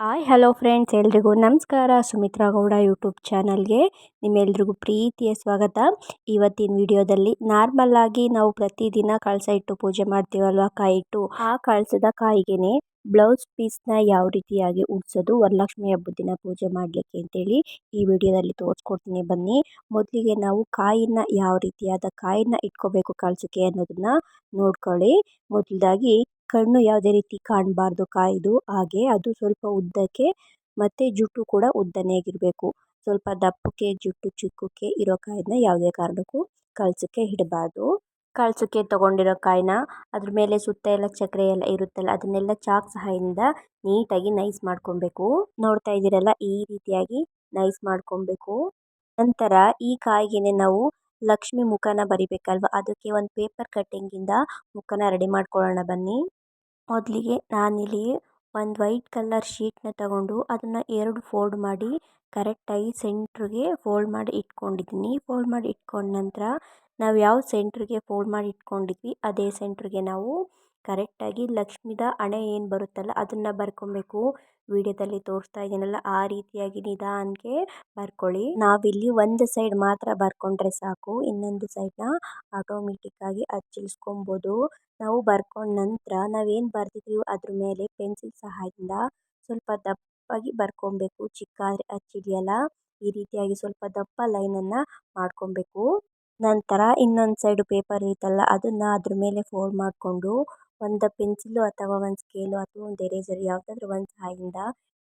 Hi, hello friends, ಎಲ್ರಿಗೂ ನಮಸ್ಕಾರ. Sumitra Gowda YouTube ಚಾನಲ್ಗೆ ನಿಮ್ಮೆಲ್ರಿಗೂ ಪ್ರೀತಿಯ ಸ್ವಾಗತ. ಇವತ್ತಿನ ವಿಡಿಯೋದಲ್ಲಿ ನಾರ್ಮಲ್ಲಾಗಿ ನಾವು ಪ್ರತಿದಿನ ಕಳಸ ಇಟ್ಟು ಪೂಜೆ ಮಾಡ್ತೀವಲ್ವ? ಕಾಯಿ ಇಟ್ಟು ಆ ಕಳಸದ ಕಾಯಿಗೆನೆ ಬ್ಲೌಸ್ ಪೀಸ್ನ ಯಾವ ರೀತಿಯಾಗಿ ಉಡ್ಸೋದು, ವರಲಕ್ಷ್ಮಿ ಹಬ್ಬದ ದಿನ ಪೂಜೆ ಮಾಡಲಿಕ್ಕೆ ಅಂತೇಳಿ ಈ ವಿಡಿಯೋದಲ್ಲಿ ತೋರಿಸ್ಕೊಡ್ತೀನಿ. ಬನ್ನಿ, ಮೊದಲಿಗೆ ನಾವು ಕಾಯಿನ ಯಾವ ರೀತಿಯಾದ ಕಾಯಿನ ಇಟ್ಕೋಬೇಕು ಕಳಸಕ್ಕೆ ಅನ್ನೋದನ್ನ ನೋಡ್ಕೊಳ್ಳಿ. ಮೊದಲಾಗಿ ಕಣ್ಣು ಯಾವುದೇ ರೀತಿ ಕಾಣಬಾರ್ದು ಕಾಯಿದು, ಹಾಗೆ ಅದು ಸ್ವಲ್ಪ ಉದ್ದಕ್ಕೆ ಮತ್ತು ಜುಟ್ಟು ಕೂಡ ಉದ್ದನೇ ಆಗಿರಬೇಕು. ಸ್ವಲ್ಪ ದಪ್ಪಕ್ಕೆ, ಜುಟ್ಟು ಚಿಕ್ಕಕ್ಕೆ ಇರೋ ಕಾಯನ್ನ ಯಾವುದೇ ಕಾರಣಕ್ಕೂ ಕಳ್ಸಕ್ಕೆ ಇಡಬಾರ್ದು. ಕಳ್ಸಕ್ಕೆ ತೊಗೊಂಡಿರೋ ಕಾಯಿನ ಅದ್ರ ಮೇಲೆ ಸುತ್ತ ಎಲ್ಲ ಚಕ್ರೆ ಎಲ್ಲ ಇರುತ್ತಲ್ಲ, ಅದನ್ನೆಲ್ಲ ಚಾಕ್ ಸಹಾಯದಿಂದ ನೀಟಾಗಿ ನೈಸ್ ಮಾಡ್ಕೊಬೇಕು. ನೋಡ್ತಾ ಇದ್ದೀರಲ್ಲ, ಈ ರೀತಿಯಾಗಿ ನೈಸ್ ಮಾಡ್ಕೊಬೇಕು. ನಂತರ ಈ ಕಾಯಿಗೆನೆ ನಾವು ಲಕ್ಷ್ಮಿ ಮುಖನ ಬರಿಬೇಕಲ್ವ? ಅದಕ್ಕೆ ಒಂದು ಪೇಪರ್ ಕಟ್ಟಿಂಗಿಂದ ಮುಖನ ರೆಡಿ ಮಾಡ್ಕೊಳ್ಳೋಣ ಬನ್ನಿ. ಮೊದಲಿಗೆ ನಾನಿಲ್ಲಿ ಒಂದು ವೈಟ್ ಕಲರ್ ಶೀಟನ್ನ ತಗೊಂಡು ಅದನ್ನು ಎರಡು ಫೋಲ್ಡ್ ಮಾಡಿ ಕರೆಕ್ಟಾಗಿ ಸೆಂಟ್ರಿಗೆ ಫೋಲ್ಡ್ ಮಾಡಿ ಇಟ್ಕೊಂಡಿದ್ದೀನಿ. ಫೋಲ್ಡ್ ಮಾಡಿ ಇಟ್ಕೊಂಡ ನಂತರ ನಾವು ಯಾವ ಸೆಂಟ್ರಿಗೆ ಫೋಲ್ಡ್ ಮಾಡಿ ಇಟ್ಕೊಂಡಿದ್ವಿ, ಅದೇ ಸೆಂಟ್ರಿಗೆ ನಾವು ಕರೆಕ್ಟಾಗಿ ಲಕ್ಷ್ಮೀದ ಹಣೆ ಏನು ಬರುತ್ತಲ್ಲ ಅದನ್ನು ಬರ್ಕೊಬೇಕು. ವಿಡಿಯೋದಲ್ಲಿ ತೋರಿಸ್ತಾ ಇದ್ದೀನಲ್ಲ ಆ ರೀತಿಯಾಗಿ ನಿಧಾನಕ್ಕೆ ಬರ್ಕೊಳ್ಳಿ. ನಾವಿಲ್ಲಿ ಒಂದು ಸೈಡ್ ಮಾತ್ರ ಬರ್ಕೊಂಡ್ರೆ ಸಾಕು. ಇನ್ನೊಂದು ಸೈಡ್ನ ಆಟೋಮೆಟಿಕ್ಕಾಗಿ ಅಚ್ಚಿಳಿಸ್ಕೊಬೋದು ನಾವು ಬರ್ಕೊಂಡ ನಂತರ ನಾವೇನು ಬರ್ದಿದ್ದೀವೋ ಅದ್ರ ಮೇಲೆ ಪೆನ್ಸಿಲ್ ಸಹಾಯದಿಂದ ಸ್ವಲ್ಪ ದಪ್ಪಾಗಿ ಬರ್ಕೊಬೇಕು. ಚಿಕ್ಕ ಆದರೆ ಅಚ್ಚಿಡಿಯಲ್ಲ ಈ ರೀತಿಯಾಗಿ ಸ್ವಲ್ಪ ದಪ್ಪ ಲೈನನ್ನು ಮಾಡ್ಕೊಬೇಕು. ನಂತರ ಇನ್ನೊಂದು ಸೈಡು ಪೇಪರ್ ಇರುತ್ತಲ್ಲ ಅದನ್ನು ಅದ್ರ ಮೇಲೆ ಫೋಲ್ಡ್ ಮಾಡಿಕೊಂಡು ಒಂದು ಪೆನ್ಸಿಲು ಅಥವಾ ಒಂದು ಸ್ಕೇಲು ಅಥವಾ ಒಂದು ಎರೇಸರ್ ಯಾವುದಾದ್ರೂ ಒಂದು ಸಹಾಯದಿಂದ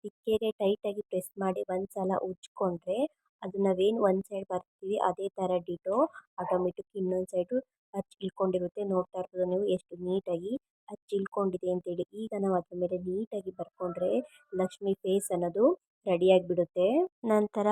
ಟೈಟ್ ಟೈಟಾಗಿ ಪ್ರೆಸ್ ಮಾಡಿ ಒಂದು ಸಲ ಉಜ್ಜಿಕೊಂಡ್ರೆ ಅದು ನಾವೇನು ಒಂದು ಸೈಡ್ ಬರ್ತೀವಿ, ಅದೇ ಥರ ಡಿಟೋ ಆಟೋಮೆಟಿಕ್ ಇನ್ನೊಂದು ಸೈಡು ಅಚ್ಚು ಇಳ್ಕೊಂಡಿರುತ್ತೆ. ನೋಡ್ತಾ ಇರ್ಬೋದು ನೀವು ಎಷ್ಟು ನೀಟಾಗಿ ಅಚ್ಚು ಇಳ್ಕೊಂಡಿದೆ ಅಂತೇಳಿ. ಈಗ ನಾವು ಅದ್ರ ಮೇಲೆ ನೀಟಾಗಿ ಬರ್ಕೊಂಡ್ರೆ ಲಕ್ಷ್ಮಿ ಫೇಸ್ ಅನ್ನೋದು ರೆಡಿಯಾಗಿ ಬಿಡುತ್ತೆ ನಂತರ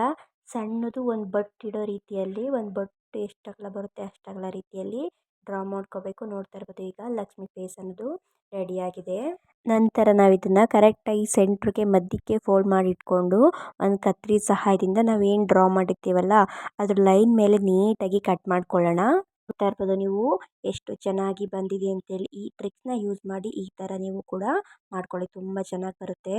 ಸಣ್ಣದು ಒಂದು ಬೊಟ್ಟು ಇಡೋ ರೀತಿಯಲ್ಲಿ, ಒಂದು ಬಟ್ ಎಷ್ಟು ಅಗಲ ಬರುತ್ತೆ ಅಷ್ಟು ಅಗಲ ರೀತಿಯಲ್ಲಿ ಡ್ರಾ ಮಾಡ್ಕೋಬೇಕು. ನೋಡ್ತಾ ಇರ್ಬೋದು ಈಗ ಲಕ್ಷ್ಮಿ ಫೇಸ್ ಅನ್ನೋದು ರೆಡಿಯಾಗಿದೆ ನಂತರ ನಾವು ಇದನ್ನು ಕರೆಕ್ಟಾಗಿ ಸೆಂಟ್ರಿಗೆ ಮಧ್ಯಕ್ಕೆ ಫೋಲ್ಡ್ ಮಾಡಿ ಇಟ್ಕೊಂಡು ಒಂದು ಕತ್ರಿ ಸಹಾಯದಿಂದ ನಾವೇನು ಡ್ರಾ ಮಾಡಿರ್ತೀವಲ್ಲ ಅದ್ರ ಲೈನ್ ಮೇಲೆ ನೀಟಾಗಿ ಕಟ್ ಮಾಡ್ಕೊಳ್ಳೋಣ. ನೋಡ್ತಾ ಇರ್ಬೋದು ನೀವು ಎಷ್ಟು ಚೆನ್ನಾಗಿ ಬಂದಿದೆ ಅಂತೇಳಿ ಈ ಟ್ರಿಕ್ಸ್ನ ಯೂಸ್ ಮಾಡಿ ಈ ಥರ ನೀವು ಕೂಡ ಮಾಡ್ಕೊಳ್ಳಿ. ತುಂಬ ಚೆನ್ನಾಗಿ ಬರುತ್ತೆ.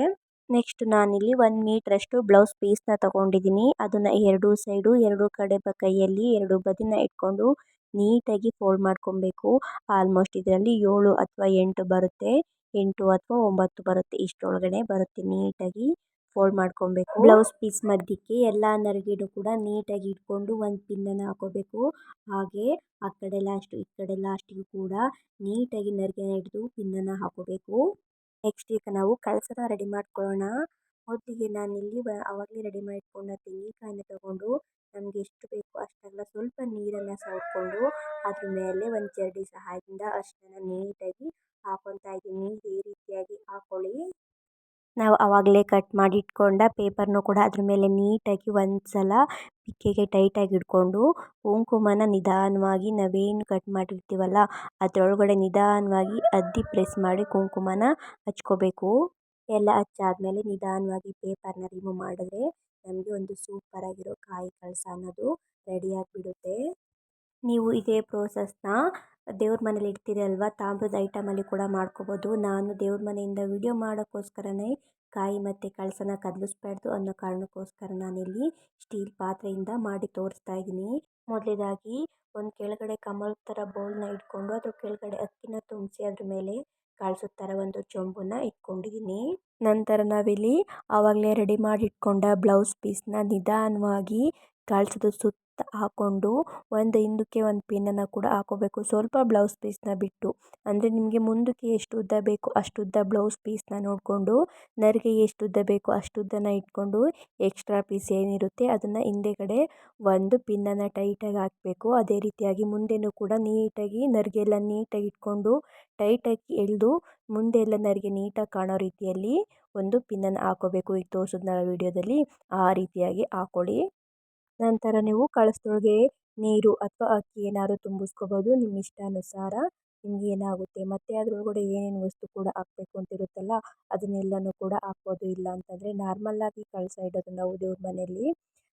ನೆಕ್ಸ್ಟ್ ನಾನಿಲ್ಲಿ ಒಂದು ಮೀಟ್ರಷ್ಟು ಬ್ಲೌಸ್ ಪೀಸ್ನ ತೊಗೊಂಡಿದ್ದೀನಿ. ಅದನ್ನು ಎರಡು ಸೈಡು ಎರಡು ಕಡೆ ಬ ಕೈಯಲ್ಲಿ ಎರಡು ಬದಿನ ಇಟ್ಕೊಂಡು ನೀಟಾಗಿ ಫೋಲ್ಡ್ ಮಾಡ್ಕೊಬೇಕು. ಆಲ್ಮೋಸ್ಟ್ ಇದರಲ್ಲಿ ಏಳು ಅಥವಾ ಎಂಟು ಬರುತ್ತೆ. ಎಂಟು ಅಥವಾ ಒಂಬತ್ತು ಬರುತ್ತೆ. ಇಷ್ಟರೊಳಗಡೆ ಬರುತ್ತೆ ನೀಟಾಗಿ ಫೋಲ್ಡ್ ಮಾಡ್ಕೊಬೇಕು. ಬ್ಲೌಸ್ ಪೀಸ್ ಮಧ್ಯಕ್ಕೆ ಎಲ್ಲ ನರಗಿಡು ಕೂಡ ನೀಟಾಗಿ ಇಟ್ಕೊಂಡು ಒಂದು ಪಿನ್ನನ್ನು ಹಾಕೋಬೇಕು. ಹಾಗೆ ಆ ಕಡೆ ಲಾಸ್ಟ್ ಈ ಕಡೆ ಲಾಸ್ಟಿಗೂ ಕೂಡ ನೀಟಾಗಿ ನೆರಿಗೆನ ಹಿಡಿದು ಪಿನ್ನನ್ನು ಹಾಕೋಬೇಕು. ನೆಕ್ಸ್ಟ್ ಈಗ ನಾವು ಕಳಸನ ರೆಡಿ ಮಾಡ್ಕೊಳ್ಳೋಣ. ಮೊದಲಿಗೆ ನಾನಿಲ್ಲಿ ಆವಾಗಲೇ ರೆಡಿ ಮಾಡಿಟ್ಕೊಂಡ ತೆಂಗಿನಕಾಯನ್ನ ತೆಂಗಿನಕಾಯಿನ ತಗೊಂಡು ನಮಗೆ ಎಷ್ಟು ಬೇಕು ಅಷ್ಟೆಲ್ಲ ಸ್ವಲ್ಪ ನೀರನ್ನು ಸವರ್ಕೊಂಡು ಅದ್ರ ಮೇಲೆ ಒಂದು ಜರಡಿ ಸಹಾಯದಿಂದ ಅಷ್ಟನ್ನು ನೀಟಾಗಿ ಹಾಕೊತಾ ಇದ್ದೀನಿ. ಈ ರೀತಿಯಾಗಿ ಹಾಕೊಳ್ಳಿ. ನಾವು ಆವಾಗಲೇ ಕಟ್ ಮಾಡಿ ಇಟ್ಕೊಂಡ ಪೇಪರ್ನು ಕೂಡ ಅದ್ರ ಮೇಲೆ ನೀಟಾಗಿ ಒಂದು ಸಲ ಪಿಕ್ಕೆಗೆ ಟೈಟಾಗಿ ಇಟ್ಕೊಂಡು ಕುಂಕುಮನ ನಿಧಾನವಾಗಿ ನಾವೇನು ಕಟ್ ಮಾಡಿರ್ತೀವಲ್ಲ ಅದರೊಳಗಡೆ ನಿಧಾನವಾಗಿ ಅದ್ದಿ ಪ್ರೆಸ್ ಮಾಡಿ ಕುಂಕುಮನ ಹಚ್ಕೋಬೇಕು. ಎಲ್ಲ ಹಚ್ಚಾದ್ಮೇಲೆ ನಿಧಾನವಾಗಿ ಪೇಪರ್ನ ರಿಮೂವ್ ಮಾಡಿದ್ರೆ ನಮಗೆ ಒಂದು ಸೂಪರಾಗಿರೋ ಕಾಯಿ ಕಳಸ ಅನ್ನೋದು ರೆಡಿಯಾಗಿಬಿಡುತ್ತೆ ನೀವು ಇದೇ ಪ್ರೋಸೆಸ್ನ ದೇವ್ರ ಮನೇಲಿ ಇಡ್ತೀರಲ್ವ? ತಾಮ್ರದ ಐಟಮಲ್ಲಿ ಕೂಡ ಮಾಡ್ಕೋಬೋದು. ನಾನು ದೇವ್ರ ಮನೆಯಿಂದ ವಿಡಿಯೋ ಮಾಡೋಕ್ಕೋಸ್ಕರನೇ ಕಾಯಿ ಮತ್ತು ಕಳಸನ ಕದಲಿಸ್ಬಾರ್ದು ಅನ್ನೋ ಕಾರಣಕ್ಕೋಸ್ಕರ ನಾನಿಲ್ಲಿ ಸ್ಟೀಲ್ ಪಾತ್ರೆಯಿಂದ ಮಾಡಿ ತೋರಿಸ್ತಾ ಇದ್ದೀನಿ. ಮೊದಲನೇದಾಗಿ ಒಂದು ಕೆಳಗಡೆ ಕಮಲ್ ಥರ ಬೌಲ್ನ ಇಟ್ಕೊಂಡು ಅದ್ರ ಕೆಳಗಡೆ ಅಕ್ಕಿನ ತುಂಬಿಸಿ ಅದ್ರ ಮೇಲೆ ಕಳ್ಸದ ಒಂದು ಚೊಂಬನ್ನ ಇಟ್ಕೊಂಡಿದ್ದೀನಿ ನಂತರ ನಾವಿಲ್ಲಿ ಆವಾಗಲೇ ರೆಡಿ ಮಾಡಿ ಇಟ್ಕೊಂಡ ಬ್ಲೌಸ್ ಪೀಸನ್ನ ನಿಧಾನವಾಗಿ ಕಳ್ಸದ ಸುತ್ತ ಹಾಕ್ಕೊಂಡು ಒಂದು ಹಿಂದಕ್ಕೆ ಒಂದು ಪಿನ್ನನ್ನು ಕೂಡ ಹಾಕೋಬೇಕು. ಸ್ವಲ್ಪ ಬ್ಲೌಸ್ ಪೀಸ್ನ ಬಿಟ್ಟು, ಅಂದರೆ ನಿಮಗೆ ಮುಂದಕ್ಕೆ ಎಷ್ಟು ಉದ್ದ ಬೇಕು ಅಷ್ಟು ಉದ್ದ ಬ್ಲೌಸ್ ಪೀಸ್ನ ನೋಡಿಕೊಂಡು, ನರಿಗೆ ಎಷ್ಟು ಉದ್ದ ಬೇಕು ಅಷ್ಟು ಉದ್ದನ ಇಟ್ಕೊಂಡು ಎಕ್ಸ್ಟ್ರಾ ಪೀಸ್ ಏನಿರುತ್ತೆ ಅದನ್ನು ಹಿಂದೆಗಡೆ ಒಂದು ಪಿನ್ನನ್ನು ಟೈಟಾಗಿ ಹಾಕಬೇಕು. ಅದೇ ರೀತಿಯಾಗಿ ಮುಂದೆನೂ ಕೂಡ ನೀಟಾಗಿ ನರಿಗೆಲ್ಲ ನೀಟಾಗಿ ಇಟ್ಕೊಂಡು ಟೈಟಾಗಿ ಎಳೆದು ಮುಂದೆ ಎಲ್ಲ ನರಿಗೆ ನೀಟಾಗಿ ಕಾಣೋ ರೀತಿಯಲ್ಲಿ ಒಂದು ಪಿನ್ನನ್ನು ಹಾಕೋಬೇಕು. ಈಗ ತೋರಿಸಿದ್ನಲ್ಲ ವೀಡಿಯೋದಲ್ಲಿ ಆ ರೀತಿಯಾಗಿ ಹಾಕ್ಕೊಳ್ಳಿ ನಂತರ ನೀವು ಕಳಸದೊಳಗೆ ನೀರು ಅಥವಾ ಅಕ್ಕಿ ಏನಾದ್ರು ತುಂಬಿಸ್ಕೊಬೋದು, ನಿಮ್ಮ ಇಷ್ಟಾನುಸಾರ ನಿಮ್ಗೆ ಏನಾಗುತ್ತೆ, ಮತ್ತು ಅದರೊಳಗಡೆ ಏನೇನು ವಸ್ತು ಕೂಡ ಹಾಕ್ಬೇಕು ಅಂತ ಇರುತ್ತಲ್ಲ ಅದನ್ನೆಲ್ಲನೂ ಕೂಡ ಹಾಕ್ಬೋದು. ಇಲ್ಲ ಅಂತಂದರೆ ನಾರ್ಮಲ್ಲಾಗಿ ಕಳಸ ಇಡೋದು ನಾವು ದೇವ್ರ ಮನೆಯಲ್ಲಿ,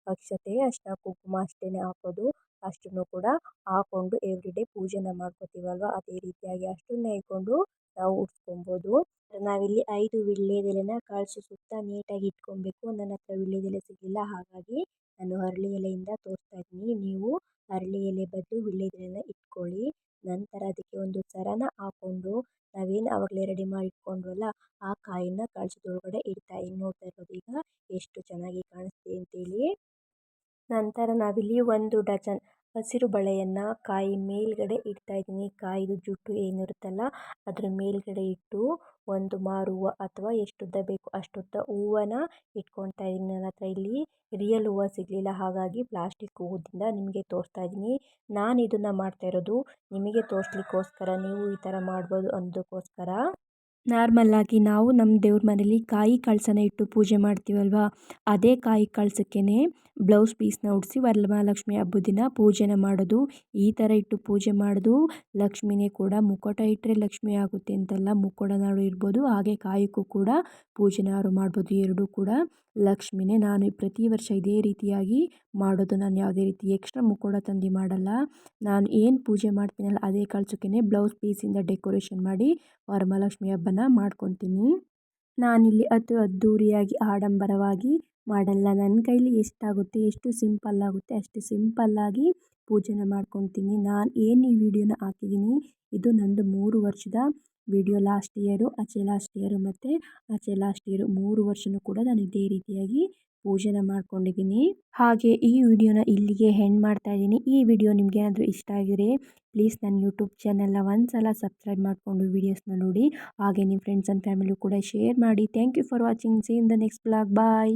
ಅಕ್ಷತೆ, ಅರಿಶಿನ, ಕುಂಕುಮ ಅಷ್ಟೇ ಹಾಕೋದು. ಅಷ್ಟನ್ನು ಕೂಡ ಹಾಕ್ಕೊಂಡು ಎವ್ರಿಡೇ ಪೂಜೆನ ಮಾಡ್ಕೋತೀವಲ್ವ? ಅದೇ ರೀತಿಯಾಗಿ ಅಷ್ಟನ್ನು ಇಟ್ಕೊಂಡು ನಾವು ಉಟ್ಕೊಬೋದು. ನಾವಿಲ್ಲಿ ಐದು ವೀಳ್ಯದೆಲೆನ ಕಳಿಸಿ ಸುತ್ತ ನೀಟಾಗಿ ಇಟ್ಕೊಬೇಕು. ನನ್ನ ಹತ್ರ ವೀಳ್ಯದೆಲೆ ಸಿಗಲಿಲ್ಲ. ಹಾಗಾಗಿ ನಾನು ಹರಳಿ ಎಲೆಯಿಂದ ತೋರಿಸ್ತಾ ಇದ್ದೀನಿ. ನೀವು ಹರಳಿ ಎಲೆ ಬದಲು ವೀಳ್ಯದೆಲೆನ ಇಟ್ಕೊಳ್ಳಿ. ನಂತರ ಅದಕ್ಕೆ ಒಂದು ಸರನ ಹಾಕ್ಕೊಂಡು ನಾವೇನು ಆವಾಗಲೇ ರೆಡಿ ಮಾಡಿ ಇಟ್ಕೊಂಡ್ವಲ್ಲ, ಆ ಕಾಯಿನ ಕಳಿಸಿದೊಳಗಡೆ ಇಡ್ತಾ ಇನ್ನು ನೋಡ್ತಾ ಇರ್ಬೋದು ಈಗ ಎಷ್ಟು ಚೆನ್ನಾಗಿ ಕಾಣಿಸ್ತಿದೆ ಅಂತೇಳಿ ನಂತರ ನಾವಿಲ್ಲಿ ಒಂದು ಡಜನ್ ಹಸಿರು ಬಳೆಯನ್ನು ಕಾಯಿ ಮೇಲ್ಗಡೆ ಇಡ್ತಾ ಇದ್ದೀನಿ. ಕಾಯಿದು ಜುಟ್ಟು ಏನಿರುತ್ತಲ್ಲ, ಅದ್ರ ಮೇಲ್ಗಡೆ ಇಟ್ಟು ಒಂದು ಮಾರು ಹೂವು ಅಥವಾ ಎಷ್ಟುದ್ದ ಬೇಕು ಅಷ್ಟುದ್ದ ಹೂವನ್ನ ಇಟ್ಕೊಳ್ತಾ ಇದ್ದೀನಿ. ನನ್ನ ಹತ್ರ ಇಲ್ಲಿ ರಿಯಲ್ ಹೂವು ಸಿಗಲಿಲ್ಲ, ಹಾಗಾಗಿ ಪ್ಲಾಸ್ಟಿಕ್ ಹೂವುದಿಂದ ನಿಮಗೆ ತೋರಿಸ್ತಾ ಇದ್ದೀನಿ. ನಾನು ಇದನ್ನು ಮಾಡ್ತಾ ಇರೋದು ನಿಮಗೆ ತೋರಿಸ್ಲಿಕ್ಕೋಸ್ಕರ, ನೀವು ಈ ಥರ ಮಾಡ್ಬೋದು ಅನ್ನೋದಕ್ಕೋಸ್ಕರ. ನಾರ್ಮಲ್ಲಾಗಿ ನಾವು ನಮ್ಮ ದೇವ್ರ ಮನೇಲಿ ಕಾಯಿ ಕಳಸನ ಇಟ್ಟು ಪೂಜೆ ಮಾಡ್ತೀವಲ್ವ? ಅದೇ ಕಾಯಿ ಕಳಸಕ್ಕೇ ಬ್ಲೌಸ್ ಪೀಸ್ನ ಉಡಿಸಿ ವರಮಹಾಲಕ್ಷ್ಮಿ ಹಬ್ಬದ ದಿನ ಪೂಜೆನ ಮಾಡೋದು. ಈ ಥರ ಇಟ್ಟು ಪೂಜೆ ಮಾಡೋದು. ಲಕ್ಷ್ಮಿನೇ ಕೂಡ ಮುಖೋಟ ಇಟ್ಟರೆ ಲಕ್ಷ್ಮಿ ಆಗುತ್ತೆ ಅಂತೆಲ್ಲ ಮುಖೋಡನಾದ್ರು ಇರ್ಬೋದು. ಹಾಗೆ ಕಾಯಕ್ಕೂ ಕೂಡ ಪೂಜೆನಾರು ಮಾಡ್ಬೋದು. ಎರಡೂ ಕೂಡ ಲಕ್ಷ್ಮಿನೇ ನಾನು ಪ್ರತಿ ವರ್ಷ ಇದೇ ರೀತಿಯಾಗಿ ಮಾಡೋದು. ನಾನು ಯಾವುದೇ ರೀತಿ ಎಕ್ಸ್ಟ್ರಾ ಮುಖೋಡ ತಂದು ಮಾಡಲ್ಲ. ನಾನು ಏನು ಪೂಜೆ ಮಾಡ್ತೀನಲ್ಲ ಅದೇ ಕಳ್ಸೋಕ್ಕೇ ಬ್ಲೌಸ್ ಪೀಸಿಂದ ಡೆಕೋರೇಷನ್ ಮಾಡಿ ವರಮಹಾಲಕ್ಷ್ಮಿ ಹಬ್ಬನ ಮಾಡ್ಕೊತೀನಿ. ನಾನಿಲ್ಲಿ ಅತಿ ಅದ್ಧೂರಿಯಾಗಿ ಆಡಂಬರವಾಗಿ ಮಾಡಲ್ಲ. ನನ್ನ ಕೈಲಿ ಎಷ್ಟಾಗುತ್ತೆ, ಎಷ್ಟು ಸಿಂಪಲ್ ಆಗುತ್ತೆ, ಅಷ್ಟು ಸಿಂಪಲ್ಲಾಗಿ ಪೂಜೆನ ಮಾಡ್ಕೊತೀನಿ. ನಾನು ಏನು ಈ ವಿಡಿಯೋನ ಹಾಕಿದ್ದೀನಿ ಇದು ನಂದು ಮೂರು ವರ್ಷದ ವಿಡಿಯೋ. ಲಾಸ್ಟ್ ಇಯರು, ಆಚೆ ಲಾಸ್ಟ್ ಇಯರು ಮತ್ತು ಆಚೆ ಲಾಸ್ಟ್ ಇಯರು ಮೂರು ವರ್ಷವೂ ಕೂಡ ನಾನು ಇದೇ ರೀತಿಯಾಗಿ ಪೂಜೆನ ಮಾಡ್ಕೊಂಡಿದ್ದೀನಿ. ಹಾಗೆ ಈ ವಿಡಿಯೋನ ಇಲ್ಲಿಗೆ ಹೆಂಡ್ ಮಾಡ್ತಾ ಇದ್ದೀನಿ. ಈ ವಿಡಿಯೋ ನಿಮ್ಗೆ ಏನಾದರೂ ಇಷ್ಟ ಆಗಿದ್ರೆ ಪ್ಲೀಸ್ ನನ್ನ ಯೂಟ್ಯೂಬ್ ಚಾನೆಲ್ನ ಒಂದು ಸಲ ಸಬ್ಸ್ಕ್ರೈಬ್ ಮಾಡಿಕೊಂಡು ವೀಡಿಯೋಸ್ನ ನೋಡಿ. ಹಾಗೆ ನಿಮ್ಮ ಫ್ರೆಂಡ್ಸ್ ಆ್ಯಂಡ್ ಫ್ಯಾಮಿಲಿ ಕೂಡ ಶೇರ್ ಮಾಡಿ. Thank you for watching see in the next blog bye